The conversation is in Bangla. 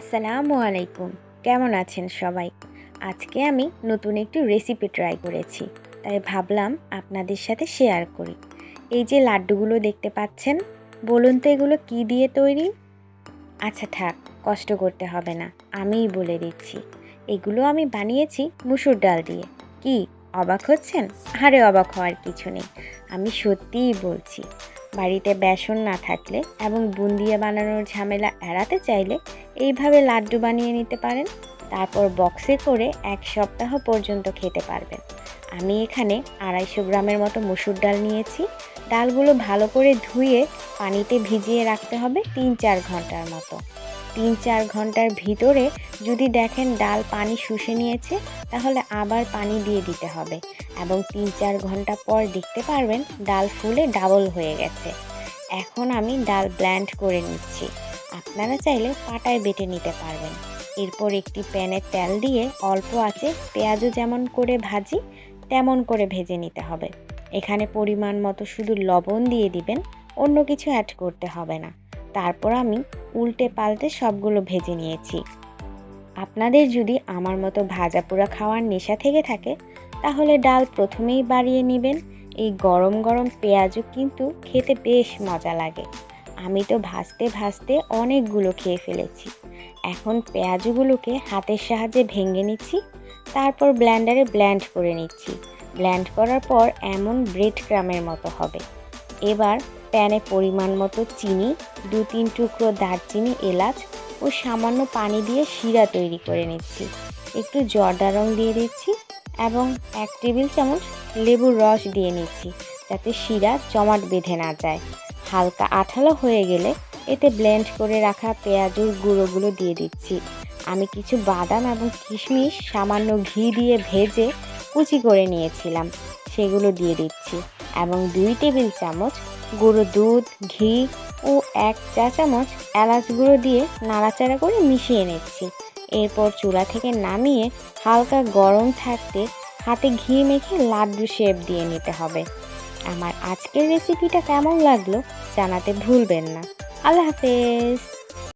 আসসালামু আলাইকুম। কেমন আছেন সবাই? আজকে আমি নতুন একটি রেসিপি ট্রাই করেছি। তাই ভাবলাম আপনাদের সাথে শেয়ার করি। এই যে লাড্ডুগুলো দেখতে পাচ্ছেন, বলুন তো এগুলো কি দিয়ে তৈরি? আচ্ছা থাক, কষ্ট করতে হবে না, আমিই বলে দিচ্ছি। এগুলো আমি বানিয়েছি মুসুর ডাল দিয়ে। কি, অবাক হচ্ছেন? আরে অবাক হওয়ার কিছু নেই। আমি সত্যিই বলছি বাড়িতে বেসন না থাকলে এবং বুন্দিয়া বানানোর ঝামেলা এড়াতে চাইলে এইভাবে লাড্ডু বানিয়ে নিতে পারেন। তারপর বক্সে করে এক সপ্তাহ পর্যন্ত খেতে পারবেন। আমি এখানে আড়াইশো গ্রামের মতো মসুর ডাল নিয়েছি। ডালগুলো ভালো করে ধুয়ে পানিতে ভিজিয়ে রাখতে হবে তিন চার ঘণ্টার মতো। তিন চার ঘণ্টার ভিতরে যদি দেখেন ডাল পানি শুষে নিয়েছে, তাহলে আবার পানি দিয়ে দিতে হবে। এবং তিন চার ঘণ্টা পর দেখতে পারবেন ডাল ফুলে ডাবল হয়ে গেছে। এখন আমি ডাল ব্ল্যান্ড করে নিচ্ছি। আপনারা চাইলে পাটায় বেটে নিতে পারবেন। এরপর একটি প্যানে তেল দিয়ে অল্প আছে পেঁয়াজও যেমন করে ভাজি, তেমন করে ভেজে নিতে হবে। এখানে পরিমাণ মতো শুধু লবণ দিয়ে দিবেন, অন্য কিছু অ্যাড করতে হবে না। তারপর আমি উল্টে পাল্টে সবগুলো ভেজে নিয়েছি। আপনাদের যদি আমার মতো ভাজা পোড়া খাওয়ার নেশা থেকে থাকে, তাহলে ডাল প্রথমেই বাড়িয়ে নেবেন। এই গরম গরম পেঁয়াজও কিন্তু খেতে বেশ মজা লাগে। আমি তো ভাজতে ভাজতে অনেকগুলো খেয়ে ফেলেছি। এখন পেঁয়াজগুলোকে হাতের সাহায্যে ভেঙে নিচ্ছি, তারপর ব্ল্যান্ডারে ব্ল্যান্ড করে নিচ্ছি। ব্ল্যান্ড করার পর এমন ব্রেড ক্রামের মতো হবে। এবার প্যানে পরিমাণ মতো চিনি, দু তিন টুকরো দারচিনি, এলাচ ও সামান্য পানি দিয়ে শিরা তৈরি করে নিচ্ছি। একটু জর্দা রং দিয়ে দিচ্ছি এবং এক টেবিল চামচ লেবুর রস দিয়ে নিচ্ছি যাতে শিরা জমাট বেঁধে না যায়। হালকা আঠালো হয়ে গেলে এতে ব্লেন্ড করে রাখা পেঁয়াজুর গুঁড়োগুলো দিয়ে দিচ্ছি। আমি কিছু বাদাম এবং কিশমিশ, সামান্য ঘি দিয়ে ভেজে কুচি করে নিয়েছিলাম। সেগুলো দিয়ে দিচ্ছি এবং দুই টেবিল চামচ গুঁড়ো দুধ, ঘি ও এক চা চামচ এলাচ গুঁড়ো দিয়ে নাড়াচাড়া করে মিশিয়ে নিচ্ছি। এরপর চুলা থেকে নামিয়ে হালকা গরম থাকতে হাতে ঘি মেখে লাড্ডু শেপ দিয়ে নিতে হবে। আমার আজকের রেসিপিটা কেমন লাগল জানাতে ভুলবেন না। আল্লাহ হাফেজ।